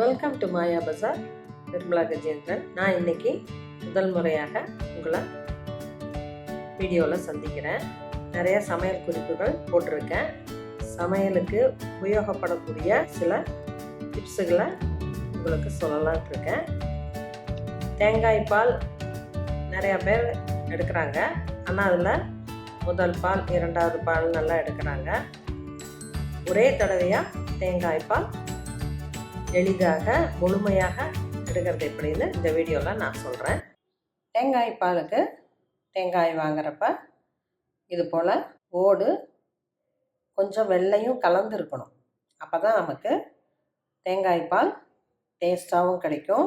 Welcome to Maya Bazaar Nirmala Gajendran நான் இன்னைக்கு முதல் முறையாக உங்களை வீடியோவில் சந்திக்கிறேன். நிறைய சமையல் குறிப்புகள் போட்டிருக்கேன். சமையலுக்கு உபயோகப்படக்கூடிய சில டிப்ஸுகளை உங்களுக்கு சொல்லலான் இருக்கேன். தேங்காய் பால் நிறையா பேர் எடுக்கிறாங்க. ஆனால் அதில் முதல் பால் இரண்டாவது பால் நல்லா எடுக்கிறாங்க. ஒரே தடவையாக தேங்காய் பால் எளிதாக முழுமையாக எடுக்கிறது எப்படின்னு இந்த வீடியோவில் நான் சொல்கிறேன் தேங்காய் பாலுக்கு தேங்காய் வாங்குறப்ப இது போல் ஓடு கொஞ்சம் வெள்ளையும் கலந்துருக்கணும் அப்போ தான் நமக்கு தேங்காய் பால் டேஸ்ட்டாகவும் கிடைக்கும்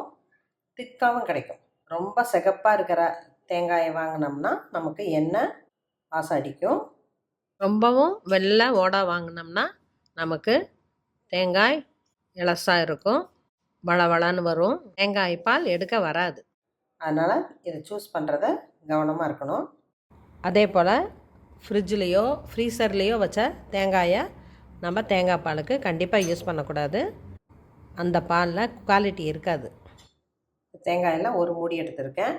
திக்காகவும் கிடைக்கும். ரொம்ப சிகப்பாக இருக்கிற தேங்காயை வாங்கினோம்னா நமக்கு எண்ணெய் வாசம் அடிக்கும். ரொம்பவும் வெள்ளை ஓடா வாங்கினோம்னா நமக்கு தேங்காய் இலசாக இருக்கும். வளவளன்னு வரும். தேங்காய் பால் எடுக்க வராது. அதனால் இதை சூஸ் பண்ணுறத கவனமாக இருக்கணும். அதே போல் ஃப்ரிட்ஜ்லேயோ ஃப்ரீசர்லேயோ வச்ச தேங்காயை நம்ம தேங்காய் பாலுக்கு கண்டிப்பாக யூஸ் பண்ணக்கூடாது. அந்த பாலில் குவாலிட்டி இருக்காது. தேங்காயில் ஒரு மூடி எடுத்திருக்கேன்.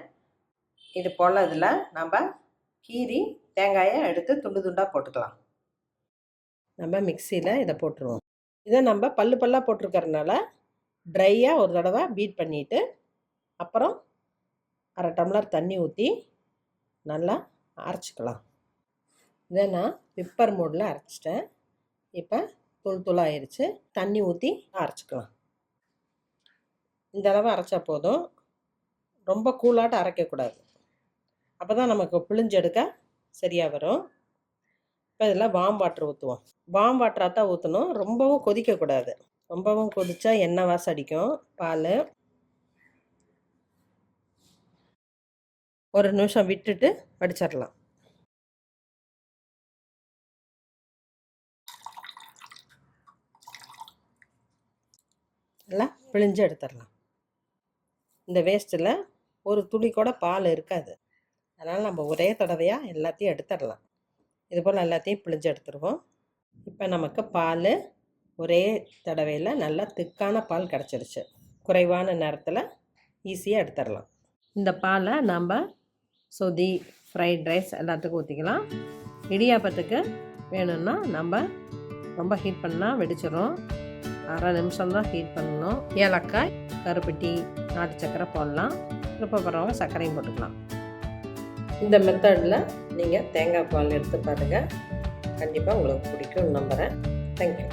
இது போல் இதில் நம்ம கீரி தேங்காயை எடுத்து துண்டு துண்டாக போட்டுக்கலாம். நம்ம மிக்சியில் இதை போட்டுருவோம். இதை நம்ம பல்லு பல்லாக போட்டிருக்கறனால ட்ரையாக ஒரு தடவை பீட் பண்ணிவிட்டு அப்புறம் அரை டம்ளர் தண்ணி ஊற்றி நல்லா அரைச்சிக்கலாம். இதை நான் பிப்பர் மூடில் அரைச்சிட்டேன். இப்போ தூள் தூளாகிருச்சு தண்ணி ஊற்றி அரைச்சிக்கலாம். இந்த அளவு அரைச்சா போதும். ரொம்ப கூலாட்ட அரைக்கக்கூடாது. அப்போ தான் நமக்கு பிழிஞ்செடுக்க சரியாக வரும். இப்போ இதில் வாம் வாட்டர் ஊற்றுவோம் வாம் வாட்டராக தான் ஊற்றணும் ரொம்பவும் கொதிக்கக்கூடாது. ரொம்பவும் கொதிச்சா எண்ணெய் வாசம் அடிக்கும். பால். ஒரு நிமிஷம் விட்டுட்டு வடிச்சிடலாம். நல்லா பிழிஞ்சு எடுத்துடலாம். இந்த வேஸ்ட்டில் ஒரு துளி கூட பால் இருக்காது. அதனால் நம்ம ஒரே தடவையாக எல்லாத்தையும் எடுத்துடலாம். இது போல் எல்லாத்தையும் பிழிஞ்சு எடுத்துருவோம். இப்போ நமக்கு பால் ஒரே தடவையில் நல்லா திக்கான பால் கிடச்சிருச்சு. குறைவான நேரத்தில் ஈஸியாக எடுத்துடலாம் இந்த பாலை நம்ம சொதி ஃப்ரைட் ரைஸ் எல்லாத்துக்கும் ஊற்றிக்கலாம் இடியாப்பத்துக்கு வேணும்னா நம்ம ரொம்ப ஹீட் பண்ணால் வெடிச்சிடும் அரை நிமிஷம் தான் ஹீட் பண்ணணும். ஏலக்காய் கருப்பட்டி நாட்டு சக்கரை போடலாம். விருப்பப்படுறவங்க சர்க்கரையும் போட்டுக்கலாம். இந்த மெத்தடில் நீங்கள் தேங்காய் பால் எடுத்து பாருங்கள் கண்டிப்பாக உங்களுக்கு பிடிக்கும்னு நம்புகிறேன் தேங்க்யூ